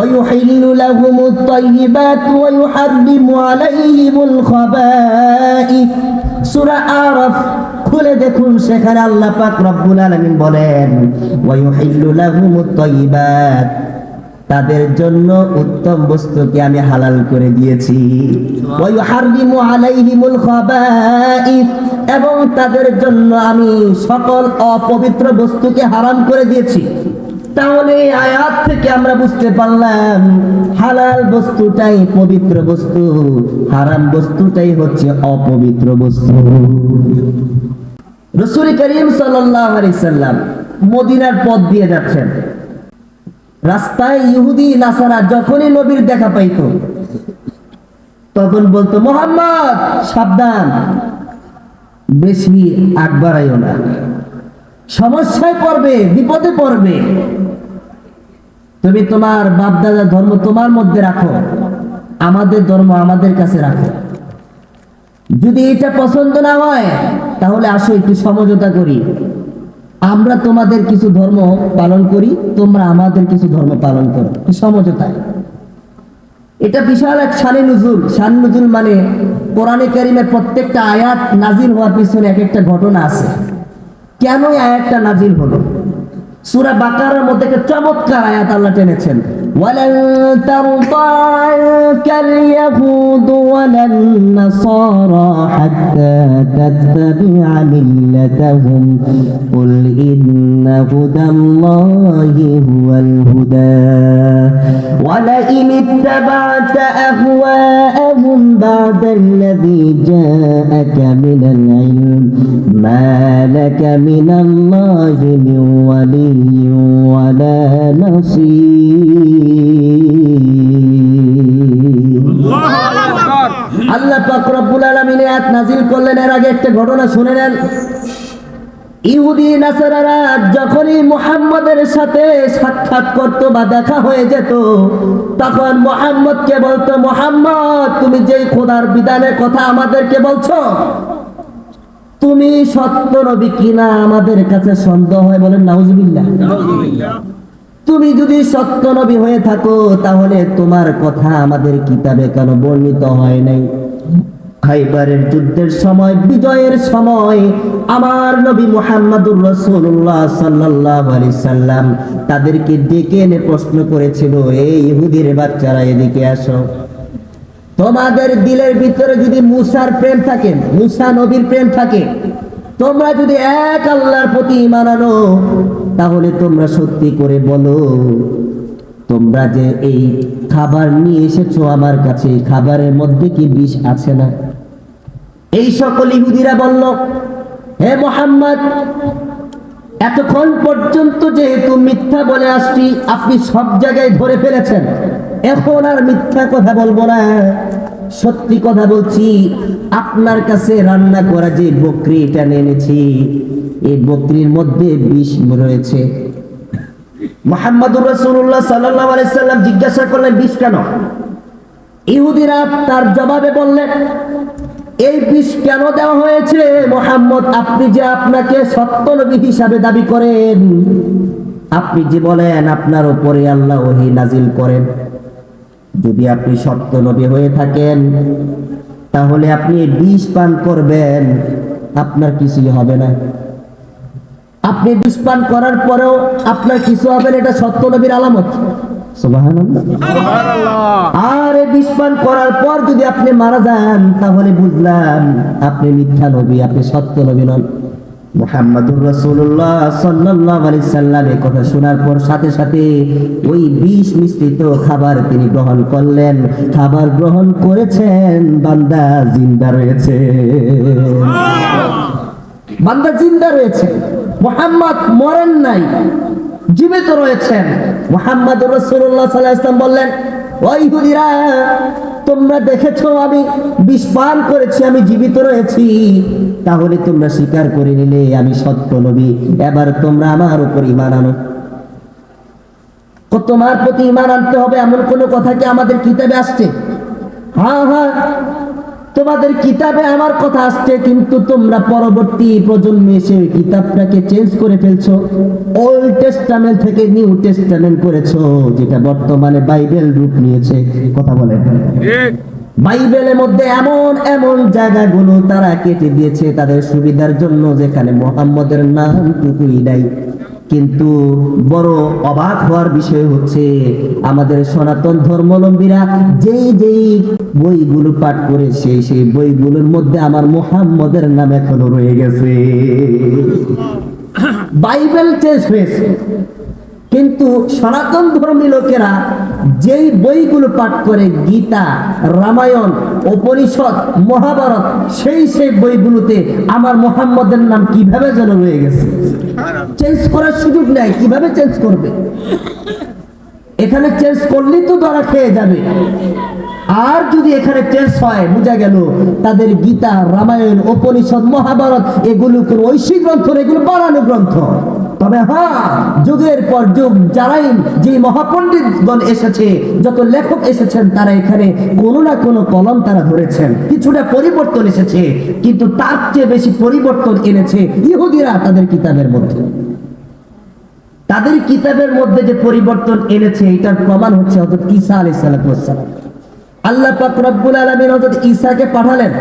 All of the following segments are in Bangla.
ويحل لهم الطيبات ويحرم عليهم الخبائث সূরা আরাফ খুলে দেখুন সেখানে আল্লাহ পাক রব্বুল আলামিন বলেন ওয়ায়ুহিল্লু লাহুমুত তাইয়িবাত তাদের জন্য উত্তম বস্তুকে আমি হালাল করে দিয়েছি ওয়ায়ুহাররিমু আলাইহিমুল খাবাইথ এবং তাদের জন্য আমি সকল অপবিত্র বস্তুকে হারাম করে দিয়েছি তাহলে এই আয়াত থেকে আমরা বুঝতে পারলাম, হালাল বস্তুটাই পবিত্র বস্তু, হারাম বস্তুটাই হচ্ছে অপবিত্র বস্তু। রসুল করিম মদিনার পথ দিয়ে যাচ্ছেন। রাস্তায় ইহুদি, নাসারা যখনই নবীর দেখা পাইতো, তখন বলতো, মোহাম্মদ, সাবধান, বেশি আগ বাড়াইও না। সমস্যায় পড়বে, বিপদে পড়বে। তুমি তোমার বাপদাদা ধর্ম তোমার মধ্যে রাখো। আমাদের ধর্ম আমাদের কাছে রাখো। যদি এটা পছন্দ না হয়, তাহলে আসো একটু সমঝোতা করি। আমরা তোমাদের কিছু ধর্ম পালন করি, তোমরা আমাদের কিছু ধর্ম পালন করো। সমঝোতায়। এটা বিশাল এক শানে নজুল। শান নজুল মানে কোরআনে কারিমের প্রত্যেকটা আয়াত নাজিল হওয়ার পিছনে এক একটা ঘটনা আছে। কেন আয়াতটা নাজিল হলো? সূরা বাকারার মধ্যে একটা চমৎকার আয়াত আল্লাহ টেনেছেন। ওয়ালান তারদা আনকাল ইয়াহুদ ولا النصارى حتى تتبع ملتهم. قل إن هدى الله هو الهدى. ولئن اتبعت أهواءهم بعد الذي جاءك من العلم. ما لك من الله من ولي ولا نصير. পাক রব্বুল আলামিন আয়াত নাজিল করলেন। এর আগে একটা ঘটনা শুনে নেন। ইহুদি নাসারারা যখনই মুহাম্মাদের সাথে সাক্ষাৎ করত বা দেখা হয়ে যেত তখন মুহাম্মদকে বলতো মুহাম্মদ তুমি যেই খোদার বিধানের কথা আমাদেরকে বলছো তুমি সত্য নবী কিনা আমাদের কাছে সন্দেহ হয়? বলেন নাউজুবিল্লাহ। তুমি যদি সত্য নবী হয়ে থাকো তাহলে তোমার কথা আমাদের কিতাবে কেন বর্ণিত হয় নাই? খাইবারের যুদ্ধের সময়, বিজয়ের সময়, আমার নবী মুহাম্মদুর রাসূলুল্লাহ সাল্লাল্লাহু আলাইহি সাল্লাম তাদেরকে ডেকে এনে প্রশ্ন করেছিল এই ইহুদির বাচ্চারা, এদিকে আসো। তোমাদের দিলের ভিতরে যদি মুসার প্রেম থাকে, মুসা নবীর প্রেম থাকে, তোমরা যদি এক আল্লাহর প্রতি ঈমান আনো, তাহলে তোমরা সত্যি করে বলো। তোমরা যে এই খাবার নিয়ে এসেছ আমার কাছে, এই খাবারের মধ্যে কি বিষ আছে না? এই সকল ইহুদিরা বলল, হে মোহাম্মদ, এতক্ষণ পর্যন্ত যেহেতু মিথ্যা বলে আসছি, আপনি সব জায়গায় ধরে ফেলেছেন। এখন আর মিথ্যা কথা বলব না। সত্যি কথা বলছি, আপনার কাছে রান্না করা যে বকরি এটা এনেছি, এই বকরির মধ্যে বিষ রয়েছে। মোহাম্মদুর রসুল্লাহ সাল্লাহ আলাইসাল্লাম জিজ্ঞাসা করলেন, বিষ কেন? ইহুদিরা তার জবাবে বললেন, এই বিষ কেন দেওয়া হয়েছে? মোহাম্মদ, আপনি যে আপনাকে সত্য নবী হিসাবে দাবি করেন, আপনি যে বলেন আপনার উপরে আল্লাহ ওহি নাজিল করেন। যদি আপনি সত্য নবী হয়ে থাকেন, তাহলে আপনি বিষ পান করবেন, আপনার কিছুই হবে না। আপনি বিষ পান করার পরেও আপনার কিছু হবে এটা সত্য নবীর আলামত। সুবহানাল্লাহ। আর এই করার পর যদি আপনি মারা যান তাহলে বুঝলাম আপনি মিথ্যা নবী আপনি সত্য নবী নন। মুহাম্মাদুর রাসূলুল্লাহ সাল্লাল্লাহু আলাইহি সাল্লাম এই কথা শোনার পর সাথে সাথে ওই বিষ মিশ্রিত খাবার তিনি গ্রহণ করলেন। খাবার গ্রহণ করেছেন বান্দা জিন্দা রয়েছে। বান্দা জিন্দা রয়েছে। মোহাম্মদ মরেন নাই, জীবিত রয়েছেন। মোহাম্মদ রসুল্লাহ সাল্লাহ বললেন, ওই হুদিরা, তোমরা দেখেছ আমি বিষ পান করেছি, আমি জীবিত রয়েছি। তাহলে তোমরা স্বীকার করে নিলে, আমি সত্য নবী, এবার তোমরা আমার উপর ইমান আনো। তোমার প্রতি ইমান আনতে হবে, এমন কোনো কথা কি আমাদের কিতাবে আসছে? হ্যাঁ হ্যাঁ। তোমাদের কিতাবে আমার কথা আসছে, কিন্তু তোমরা পরবর্তী প্রজন্মে এসে কিতাবটাকে চেঞ্জ করে ফেলছো। ওল্ড টেস্টামেন্ট থেকে নিউ টেস্টামেন্ট করেছ, যেটা বর্তমানে বাইবেল রূপ নিয়েছে। কথা বলেন। বাইবেলের মধ্যে এমন এমন জায়গাগুলো তারা কেটে দিয়েছে তাদের সুবিধার জন্য, যেখানে মোহাম্মদের নামটুকুই নাই। কিন্তু বড় অবাক হওয়ার বিষয় হচ্ছে আমাদের সনাতন ধর্মাবলম্বীরা যেই যেই বইগুলো পাঠ করে সেই সেই বইগুলোর মধ্যে আমার মোহাম্মদের নাম এখনও রয়ে গেছে। বাইবেল চেঞ্জ হয়েছে। কিন্তু সনাতন ধর্মী লোকেরা যেই বইগুলো পাঠ করে গীতা, রামায়ণ, উপনিষদ, মহাভারত, সেই সেই বইগুলোতে আমার মোহাম্মদের নাম কীভাবে যেন রয়ে গেছে? চেঞ্জ করার সুযোগ নেই, কীভাবে চেঞ্জ করবে? এখানে চেঞ্জ করলেই তো ধরা খেয়ে যাবে। আর যদি এখানে চেঞ্জ হয়, বোঝা গেল তাদের গীতা, রামায়ণ, উপনিষদ, মহাভারত এগুলো কোনো ঐশী গ্রন্থ, এগুলো বানানো গ্রন্থ তবে হ্যাঁ যুগের পর যুগ, যারাই যে মহাপণ্ডিতগণ এসেছে, যত লেখক এসেছেন, তারা এখানে কোনো না কোনো কলম তারা ধরেছেন। কিছুটা পরিবর্তন এসেছে, কিন্তু তার চেয়ে বেশি পরিবর্তন এনেছে ইহুদিরা তাদের কিতাবের মধ্যে। তাদের কিতাবের মধ্যে যে পরিবর্তন এনেছে, এটার প্রমাণ হচ্ছে হযরত ঈসা আলাইহিস সালাতু সালাম আল্লাহ পাক রব্বুল আলামিন হযরত ঈসাকে পাঠালেন।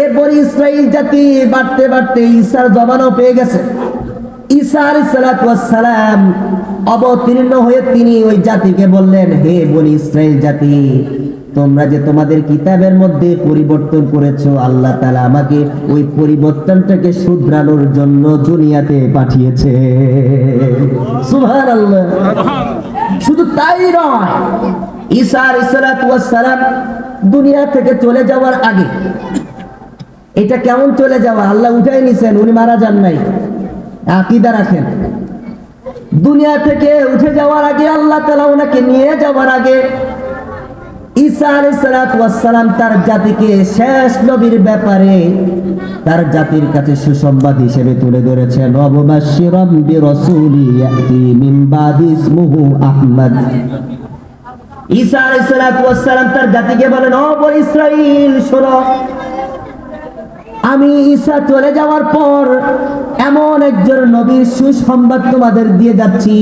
এরপর বনি ইসরাইল জাতি বাড়তে বাড়তে ঈসার জমানো পেয়ে গেছে। ঈসা অবতীর্ণ হয়ে তিনি ওই জাতিকে বললেন, হে বনি ইসরাইল জাতি, তোমরা যে তোমাদের কিতাবের মধ্যে পরিবর্তন করেছ, আল্লাহ তাআলা আমাকে ওই পরিবর্তনটাকে শুধরানোর জন্য দুনিয়াতে পাঠিয়েছে। শুধু তাই নয় দুনিয়া থেকে চলে যাওয়ার আগে, এটা কেমন চলে যাওয়া? আল্লাহ উঠাই নিছেন, উনি মারা যান নাই। আকিদা রাখেন দুনিয়া থেকে উঠে যাওয়ার আগে আল্লাহ তালা ওনাকে নিয়ে যাওয়ার আগে ঈসা তার জাতিকে শেষ নবীর ব্যাপারে তার জাতির কাছে সুসংবাদ হিসেবে তুলে ধরেছেন। অববাশিরম বিরসুলি ইয়াতি মিন বাদি ইসমুহু আহমদ। ঈসা আলাইসালাম তার জাতিকে বলেন ও বনি ইসরাইল শোনো আমি ঈসা চলে যাওয়ার পর এমন একজন নবীর সুসংবাদ তোমাদের দিয়ে যাচ্ছি।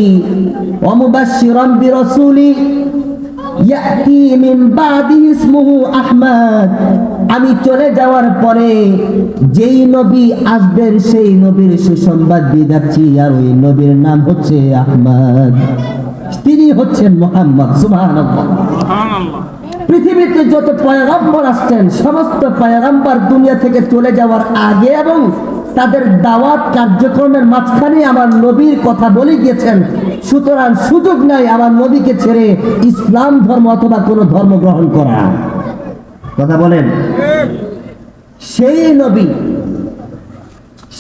আমি চলে যাওয়ার পরে যেই নবী আসবেন সেই নবীর সুসংবাদ দিয়ে যাচ্ছি, আর ওই নবীর নাম হচ্ছে আহমদ। তিনি হচ্ছেন মোহাম্মদ সুবহানাল্লাহ। পৃথিবীতে যত পয়গম্বর আসছেন, সমস্ত পয়গম্বর দুনিয়া থেকে চলে যাওয়ার আগে এবং তাদের দাওয়াত কার্যক্রমের মাঝখানে আমার নবীর কথা বলে গিয়েছেন, সুতরাং সুযোগ নাই আমার নবীকে ছেড়ে ইসলাম ধর্ম অথবা কোনো ধর্ম গ্রহণ করা। কথা বলেন। সেই নবী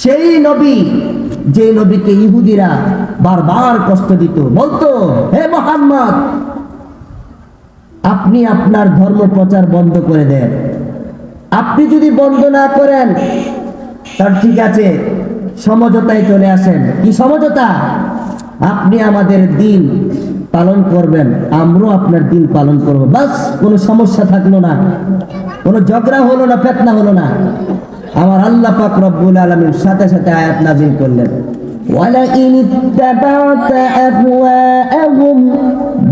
সেই নবী, যে নবীকে ইহুদিরা বারবার কষ্ট দিত। বলতো, হে মোহাম্মদ আপনি আপনার ধর্ম প্রচার বন্ধ করে দেন। আপনি যদি বন্ধ না করেন তার ঠিক আছে, সমঝোতায় চলে আসেন। কি সমঝোতা? আপনি আমাদের দিন পালন করবেন, আমরাও আপনার দিন পালন করব। বাস, কোনো সমস্যা থাকল না, কোনো ঝগড়া হলো না, ফেতনা হলো না। আমার আল্লাহ পাক রব্বুল আলমীর সাথে সাথে আয়াত নাজিল করলেন। ওয়ালা ইন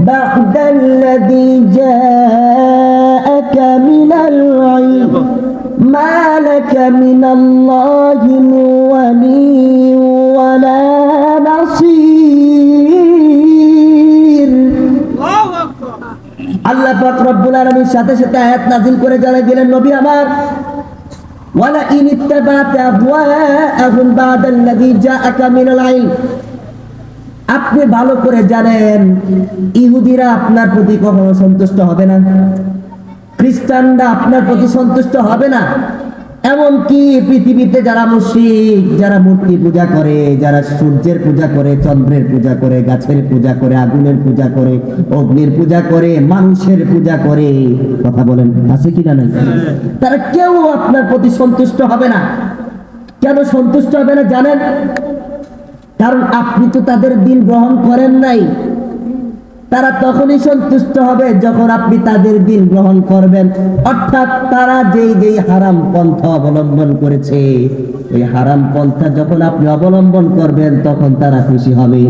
بعد الذي جاءك من العلم ما لك من الله من ولي ولا نصير আল্লাহ পাক রব্বুল আলামিন সাথে সাথে আয়াত নাজিল করে জানাই দিলেন নবী আমার ولئن اتبعت أهواءهم بعد الذي جاءك من العلم আপনি ভালো করে জানেন, ইহুদিরা আপনার প্রতি কখনো সন্তুষ্ট হবে না। খ্রিস্টানরা আপনার প্রতি সন্তুষ্ট হবে না। এমনকি পৃথিবীতে যারা মুশরিক, যারা মূর্তি পূজা করে, যারা সূর্যের পূজা করে, চন্দ্রের পূজা করে, গাছের পূজা করে, আগুনের পূজা করে, অগ্নির পূজা করে মানুষের পূজা করে, কথা বলেন, আছে কি না নাই? তারা কেউ আপনার প্রতি সন্তুষ্ট হবে না। কেন সন্তুষ্ট হবে না জানেন? কারণ আপনি তো তাদের দিন গ্রহণ করেন নাই। তারা তখনই সন্তুষ্ট হবে যখন আপনি তাদের দিন গ্রহণ করবেন। অর্থাৎ তারা যেই যেই হারাম পন্থা অবলম্বন করেছে, ওই হারাম পন্থা যখন আপনি অবলম্বন করবেন, তখন তারা খুশি হবে।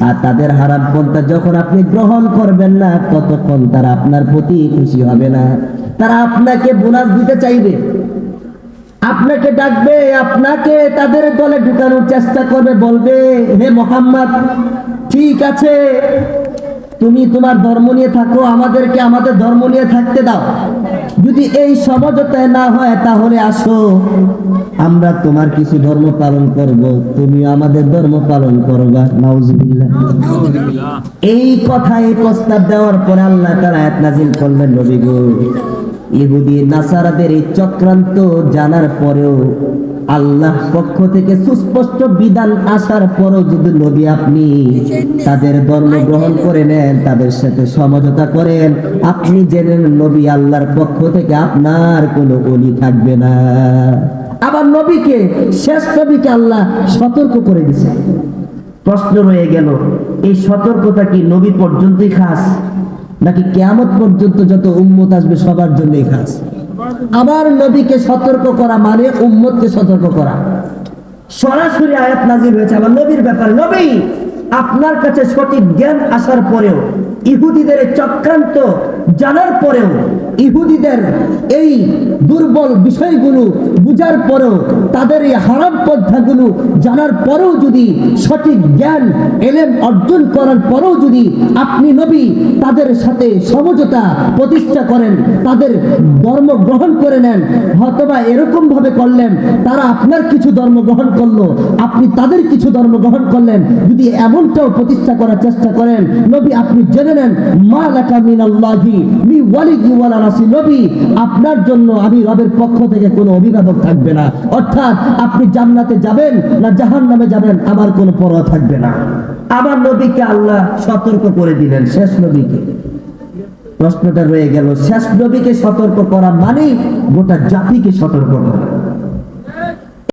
আর তাদের হারাম পন্থা যখন আপনি গ্রহণ করবেন না, ততক্ষণ তারা আপনার প্রতি খুশি হবে না। তারা আপনাকে বোনাস দিতে চাইবে। আপনাকে ডাকবে আপনাকে তাদের দলে ঢুকানোর চেষ্টা করবে বলবে হে মোহাম্মদ ঠিক আছে তুমি তোমার ধর্ম নিয়ে থাকো আমাদেরকে আমাদের ধর্ম নিয়ে থাকতে দাও। যদি এই সমঝোতায় না হয় তাহলে আসো আমরা তোমার কিছু ধর্ম পালন করব তুমি আমাদের ধর্ম পালন করবা। নাউজুবিল্লাহ। এই কথা এই প্রস্তাব দেওয়ার পরে আল্লাহ তারা আয়াত নাজিল করলেন নবী গো ইহুদি নাসারাদের এই চক্রান্ত জানার পরেও আল্লাহ পক্ষ থেকে সুস্পষ্ট বিধান আসার পরেও যদি নবী আপনি তাদের ধর্ম গ্রহণ করে নেন, তাদের সাথে সমঝোতা করেন, আপনি জেনে নেন নবী আল্লাহর পক্ষ থেকে আপনার কোনো অলি থাকবে না। আবার নবীকে, শেষ নবীকে আল্লাহ সতর্ক করে দিছে প্রশ্ন রয়ে গেল, এই সতর্কতা কি নবী পর্যন্তই খাস? নাকি কেয়ামত পর্যন্ত যত উম্মত আসবে সবার জন্যই খাস? আবার নবীকে সতর্ক করা মানে উম্মতকে সতর্ক করা। সরাসরি আয়াত নাজির হয়েছে আমার নবীর ব্যাপার। নবী, আপনার কাছে সঠিক জ্ঞান আসার পরেও ইহুদিদের চক্রান্ত জানার পরেও ইহুদিদের এই দুর্বল বিষয়গুলো বুঝার পরেও তাদের এই হারাম পন্থাগুলো জানার পরেও যদি সঠিক জ্ঞান, এলেম অর্জন করার পরেও যদি আপনি নবী তাদের সাথে সমঝোতা প্রতিষ্ঠা করেন, তাদের ধর্ম গ্রহণ করে নেন, হয়তোবা এরকম ভাবে করলেন, তারা আপনার কিছু ধর্ম গ্রহণ করল, আপনি তাদের কিছু ধর্ম গ্রহণ করলেন, যদি এমনটাও প্রতিষ্ঠা করার চেষ্টা করেন, নবী আপনি জেনে নেন, মা লাকা মিনাল্লাহি ওয়ালা আপনার জন্য আমি রবের পক্ষ থেকে কোনো অভিভাবক থাকবে না। অর্থাৎ আপনি জান্নাতে যাবেন না জাহান নামে যাবেন, আমার কোনো পরোয়া থাকবে না। আমার নবীকে আল্লাহ সতর্ক করে দিলেন, শেষ নবীকে। প্রশ্নটা রয়ে গেল, শেষ নবীকে সতর্ক করা মানে গোটা জাতিকে সতর্ক করা।